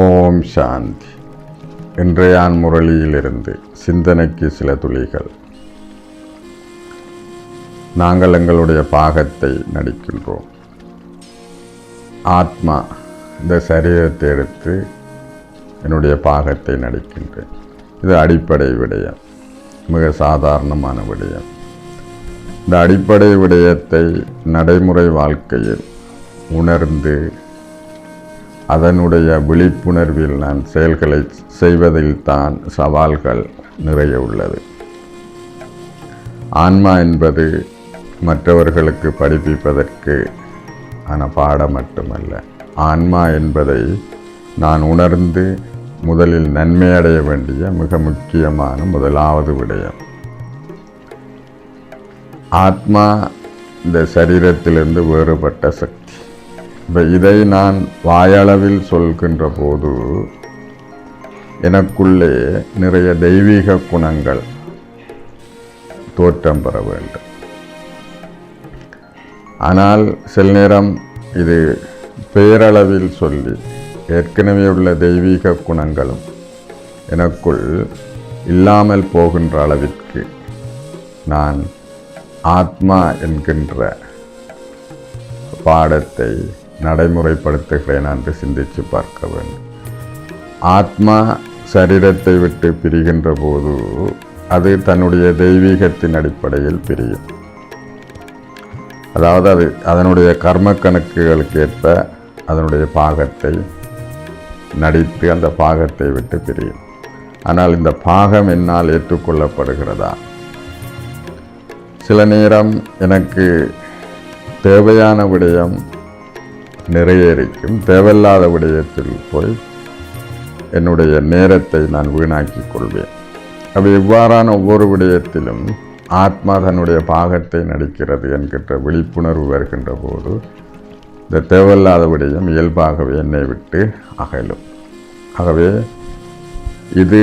ஓம் சாந்தி. இன்றையான் முரளியிலிருந்து சிந்தனைக்கு சில துளிகள். நாங்கள் எங்களுடைய பாகத்தை நடிக்கின்றோம். ஆத்மா இந்த சரீரத்தை எடுத்து என்னுடைய பாகத்தை நடிக்கின்றேன். இது அடிப்படை விடயம் மிக சாதாரணமான விடயம். இந்த அடிப்படை விடயத்தை நடைமுறை வாழ்க்கையில் உணர்ந்து அதனுடைய விழிப்புணர்வில் நான் செயல்களை செய்வதில் தான் சவால்கள் நிறைய உள்ளது. ஆன்மா என்பது மற்றவர்களுக்கு படிப்பிப்பதற்கு ஆன பாடம் மட்டுமல்ல ஆன்மா என்பதை நான் உணர்ந்து முதலில் நன்மை அடைய வேண்டிய மிக முக்கியமான முதலாவது விடயம். ஆத்மா இந்த சரீரத்திலிருந்து வேறுபட்ட சக்தி. இப்போ இதை நான் வாயளவில் சொல்கின்ற போது எனக்குள்ளே நிறைய தெய்வீக குணங்கள் தோற்றம் பெற வேண்டும். ஆனால் சில நேரம் இது பேரளவில் சொல்லி ஏற்கனவே உள்ள தெய்வீக குணங்களும் எனக்குள் இல்லாமல் போகின்ற அளவிற்கு நான் ஆத்மா என்கின்ற பாடத்தை நடைமுறைப்படுத்துகிறேன் என்று சிந்தித்து பார்க்க வேண்டும். ஆத்மா சரீரத்தை விட்டு பிரிகின்ற போது அது தன்னுடைய தெய்வீகத்தின் அடிப்படையில் பிரியும். அதாவது அது அதனுடைய கர்ம கணக்குகளுக்கு ஏற்ப அதனுடைய பாகத்தை நடித்து அந்த பாகத்தை விட்டு பிரியும். ஆனால் இந்த பாகம் என்னால் ஏற்றுக்கொள்ளப்படுகிறதா? சில நேரம் எனக்கு தேவையான விடயம் நிறையறிக்கும். தேவையில்லாத விடயத்தில் போய் என்னுடைய நேரத்தை நான் வீணாக்கிக் கொள்வேன். அப்போ இவ்வாறான ஒவ்வொரு விடயத்திலும் ஆத்மா தன்னுடைய பாகத்தை நடிக்கிறது என்கின்ற விழிப்புணர்வு வருகின்ற போது இந்த தேவையில்லாத இயல்பாகவே என்னை விட்டு அகலும். ஆகவே இது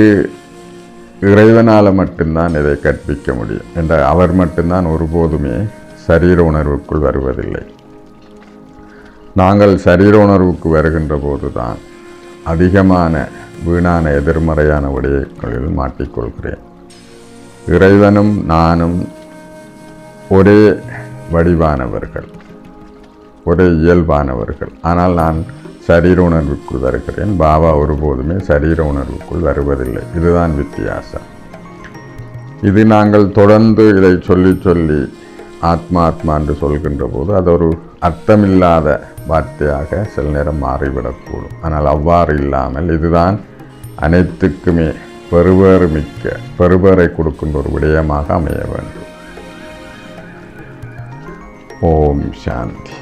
இறைவனால் மட்டும்தான் இதை கற்பிக்க முடியும். என்ற அவர் மட்டும்தான் ஒருபோதுமே சரீர உணர்வுக்குள் வருவதில்லை. நாங்கள் சரீர உணர்வுக்கு வருகின்ற போது தான் அதிகமான வீணான எதிர்மறையான விடயங்களில் மாட்டிக்கொள்கிறேன். இறைவனும் நானும் ஒரே வடிவானவர்கள். ஒரே இயல்பானவர்கள். ஆனால் நான் சரீர உணர்வுக்குள் வருகிறேன். பாபா ஒருபோதுமே சரீர உணர்வுக்குள் வருவதில்லை. இதுதான் வித்தியாசம். இது நாங்கள் தொடர்ந்து இதை சொல்லி சொல்லி ஆத்மா ஆத்மா என்று சொல்கின்ற போது அது ஒரு அர்த்தமில்லாத வார்த்தையாக சில நேரம் மாறிவிடக்கூடும். ஆனால் அவ்வாறு இல்லாமல் இதுதான் அனைத்துக்குமே பெறுவேறு மிக்க பெருவேரை கொடுக்கின்ற ஒரு விடயமாக அமைய வேண்டும். ஓம் சாந்தி.